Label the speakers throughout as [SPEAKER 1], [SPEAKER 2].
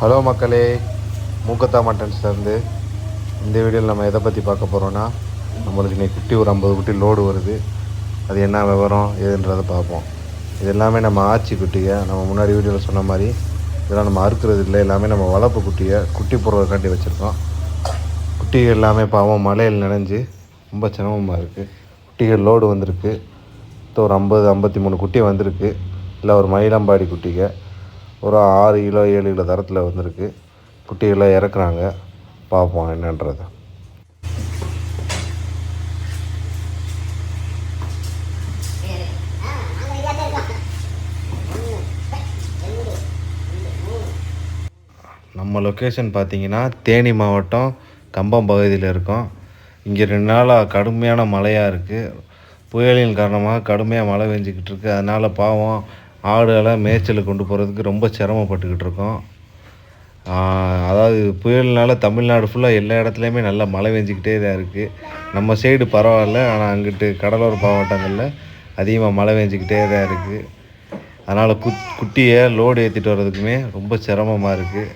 [SPEAKER 1] Hello மக்களே மூக்கத்தா மட்டன்ஸ்லேருந்து இந்த வீடியோவில் நம்ம எதை பற்றி பார்க்க போகிறோன்னா நம்மளுக்கு இன்னைக்கு குட்டி ஒரு ஐம்பது குட்டி லோடு வருது. அது என்ன விவரம் ஏதுன்றதை பார்ப்போம். இது எல்லாமே நம்ம ஆச்சி குட்டியை நம்ம முன்னாடி வீடியோவில் சொன்ன மாதிரி இதெல்லாம் நம்ம அறுக்கிறது இல்லை. எல்லாமே நம்ம வளர்ப்பு குட்டியை குட்டி போடுறதுக்காண்டி வச்சுருக்கோம். குட்டிகள் எல்லாமே பாவம் மழையில் நனைஞ்சு ரொம்ப சிரமமாக இருக்குது குட்டிகள் லோடு வந்திருக்கு. ஒரு ஐம்பது ஐம்பத்தி மூணு குட்டி வந்திருக்கு. இல்லை ஒரு மயிலம்பாடி குட்டிகள் ஒரு ஆறு கிலோ ஏழு கிலோ தரத்தில் வந்திருக்கு. குட்டிகளாக இறக்குறாங்க. பார்ப்போம் என்னன்றது. நம்ம லொக்கேஷன் பார்த்தீங்கன்னா தேனி மாவட்டம் கம்பம் பகுதியில் இருக்கோம். இங்கே ரெண்டு நாளாக கடுமையான மழையாக இருக்குது புயலின் காரணமாக கடுமையாக மழை பெஞ்சிக்கிட்டு இருக்கு. அதனால் பாவம் ஆடுகளை மேய்ச்சலுக்கு கொண்டு போகிறதுக்கு ரொம்ப சிரமப்பட்டுக்கிட்டு இருக்கோம். அதாவது புயல்னால தமிழ்நாடு ஃபுல்லாக எல்லா இடத்துலையுமே நல்லா மழை பெஞ்சிக்கிட்டே தான் இருக்குது நம்ம சைடு பரவாயில்ல ஆனால் அங்கிட்டு கடலோர மாவட்டங்களில் அதிகமாக மழை பெஞ்சிக்கிட்டே தான் இருக்குது அதனால் குத் குட்டியை லோடு ஏற்றிட்டு வர்றதுக்குமே ரொம்ப சிரமமாக இருக்குது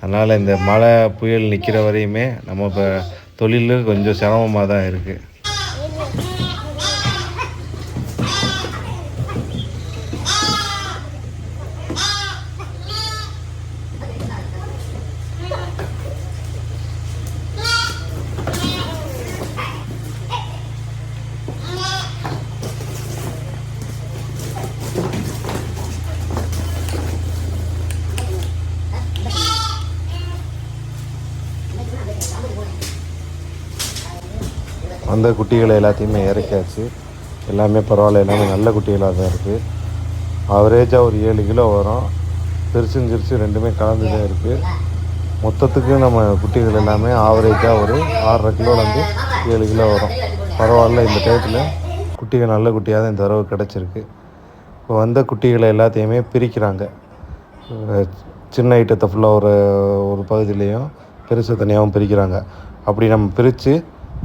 [SPEAKER 1] அதனால் இந்த மழை புயல் நிற்கிற வரையுமே நம்ம இப்போ தொழில் கொஞ்சம் சிரமமாக தான் இருக்குது அந்த குட்டிகளை எல்லாத்தையுமே இறக்கியாச்சு. எல்லாமே பரவாயில்ல எல்லாமே நல்ல குட்டிகளாக தான் இருக்குது ஆவரேஜாக ஒரு ஏழு கிலோ வரும். பெருசும் சிறுசு ரெண்டுமே கலந்து தான் இருக்குது மொத்தத்துக்கு நம்ம குட்டிகள் எல்லாமே ஆவரேஜாக ஒரு ஆறரை கிலோலேருந்து ஏழு கிலோ வரும். பரவாயில்ல இந்த டயத்தில் குட்டிகள் நல்ல குட்டியாக தான் இந்த தடவை கிடச்சிருக்கு. இப்போ வந்த குட்டிகளை எல்லாத்தையுமே பிரிக்கிறாங்க. சின்ன ஐட்டத்தை ஃபுல்லாக ஒரு ஒரு பகுதியிலையும் பெருசு தனியாகவும் பிரிக்கிறாங்க. அப்படி நம்ம பிரித்து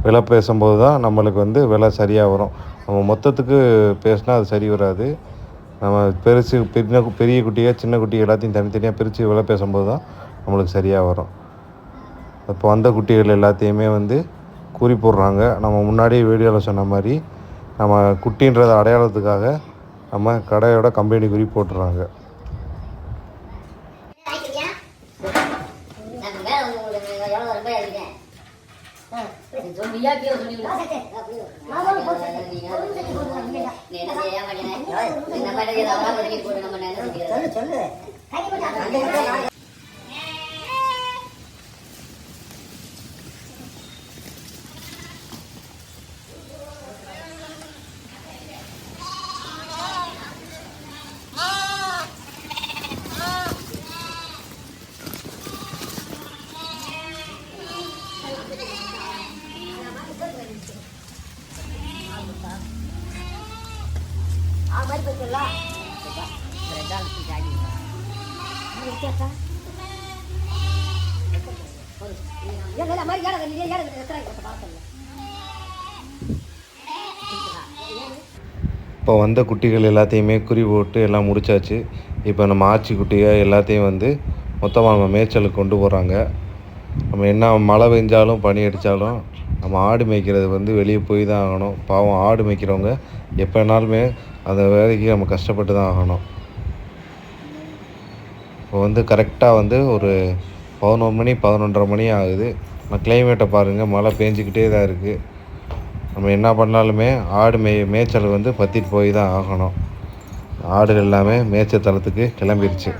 [SPEAKER 1] விலை பேசும்போது தான் நம்மளுக்கு வந்து விலை சரியாக வரும். நம்ம மொத்தத்துக்கு பேசினா அது சரி வராது. நம்ம பெருசு பெரிய பெரிய குட்டியாக சின்ன குட்டி எல்லாத்தையும் தனித்தனியாக பிரித்து விலை பேசும்போது தான் நம்மளுக்கு சரியாக வரும். இப்போ வந்த குட்டிகள் எல்லாத்தையுமே வந்து குறி போடுறாங்க. நம்ம முன்னாடியே வீடியோவில் சொன்ன மாதிரி நம்ம குட்டின்றத அடையாளத்துக்காக நம்ம கடையோட கம்பெனி குறி போட்டுறாங்க.
[SPEAKER 2] சொல்லு சொல்லு சொல்லியா கீழே சொல்லிவிடா
[SPEAKER 3] சொல்லு சொல்லு
[SPEAKER 1] இப்போ வந்த குட்டிகள் எல்லாத்தையுமே குறி போட்டு எல்லாம் முடிச்சாச்சு. இப்போ நம்ம ஆச்சி குட்டியாக எல்லாத்தையும் வந்து மொத்தமாக நம்ம மேய்ச்சலுக்கு கொண்டு போகிறாங்க நம்ம என்ன மழை பெஞ்சாலும் பனி அடித்தாலும் நம்ம ஆடு மேய்க்கிறது வந்து வெளியே போய் தான் ஆகணும். பாவம் ஆடு மேய்க்கிறவங்க எப்போனாலுமே அந்த வேலைக்கு நம்ம கஷ்டப்பட்டு தான் ஆகணும். இப்போ வந்து கரெக்டாக வந்து ஒரு பதினொரு மணி பதினொன்றரை மணி ஆகுது. நம்ம கிளைமேட்டை பாருங்கள் மழை பேஞ்சிக்கிட்டே தான் இருக்குது நம்ம என்ன பண்ணாலுமே ஆடு மே மேய்ச்சல் வந்து பற்றிட்டு போய் தான் ஆகணும். ஆடு எல்லாமே மேய்ச்சல் தளத்துக்கு கிளம்பிருச்சு.